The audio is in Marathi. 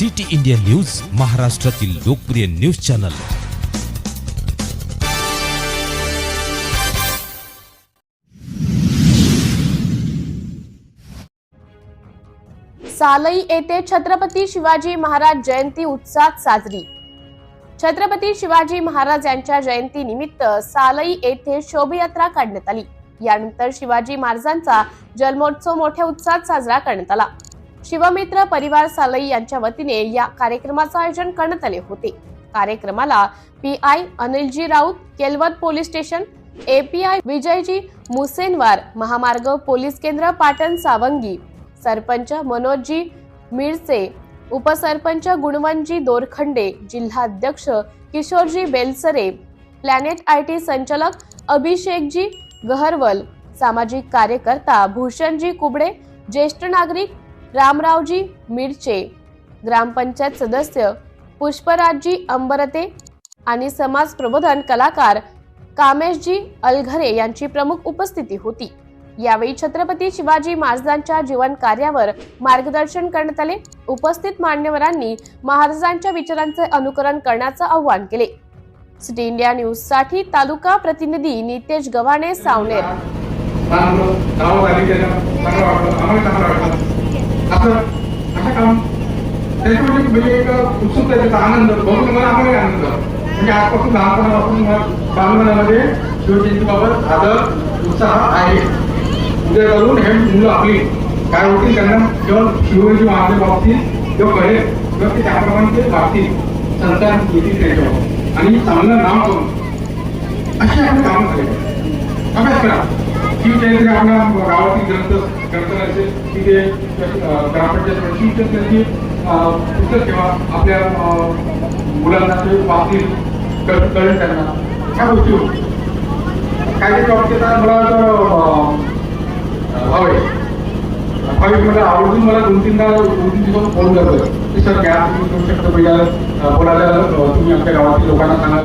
सिटी इंडिया न्यूज महाराष्ट्रातील लोकप्रिय न्यूज चॅनल. सालई येथे छत्रपती शिवाजी महाराज जयंती उत्साहात साजरी. छत्रपती शिवाजी महाराज यांच्या जयंती निमित्त सालई येथे शोभयात्रा काढण्यात आली. यानंतर शिवाजी महाराजांचा जन्मोत्सव मोठ्या उत्साहात साजरा करण्यात आला. शिवमित्र परिवार सालई यांच्या वतीने या कार्यक्रमाचं आयोजन करण्यात आले होते. कार्यक्रमाला P I Anilji Raut Kelwat police station API Vijayji Musenwar महामार्ग पोलीस केंद्र पाटण सावंगी सरपंच मनोजजी मिरचे उपसरपंच गुणवंतजी दोरखंडे जिल्हाध्यक्ष Kishorji Belsare planet I T संचालक अभिषेकजी गहरवल सामाजिक कार्यकर्ता भूषणजी कुबडे ज्येष्ठ नागरिक रामरावजी मिरचे ग्रामपंचायत सदस्य पुष्पराजजी अंबरते आणि समाज प्रबोधन कलाकार कामेशजी अलघरे यांची प्रमुख उपस्थिती होती. यावेळी छत्रपती शिवाजी महाराजांच्या जीवन कार्यावर मार्गदर्शन करण्यात आले. उपस्थित मान्यवरांनी महाराजांच्या विचारांचे अनुकरण करण्याचं आवाहन केले. सिटी इंडिया न्यूजसाठी तालुका प्रतिनिधी नितेश गव्हाणे सावनेर चांगलं गावात आली त्याला चांगलं वाटलं आम्हाला चांगलं वाटलं असं असं काम त्याच्यामध्ये म्हणजे एक उत्सुकता त्याचा आनंद बघून मला आम्हाला आनंद म्हणजे आजपासून लहानपणापासून मला शिवजयंतीबाबत आदर उत्साह आहे उद्या करून हे मुलं आपली। काय होतील त्यांना केवळ शिवजी महाराज बाबतीत किंवा कळेल किंवा ते त्याप्रमाणे ते बाबतीत संतान येतील त्याच्यावर आणि चांगलं नाव करून अशी आपण कामं करायची अभ्यास करा. शिवजयंती आपल्या गावातील ग्रंथ ग्रंथ तिथे ग्रामपंचायत शिवजयंतीची पुस्तक किंवा आपल्या मुलांना ते वाचतील कळेल त्यांना ह्या गोष्टी होतील काही काही बाबतीत मला असं, अं, भाविक मला आवडून मला दोन तीनदा दोन तीन दिवस फोन करतो की सर गॅस तुम्ही करू शकता पहिला बोलायला तुम्ही आमच्या गावातील लोकांना सांगा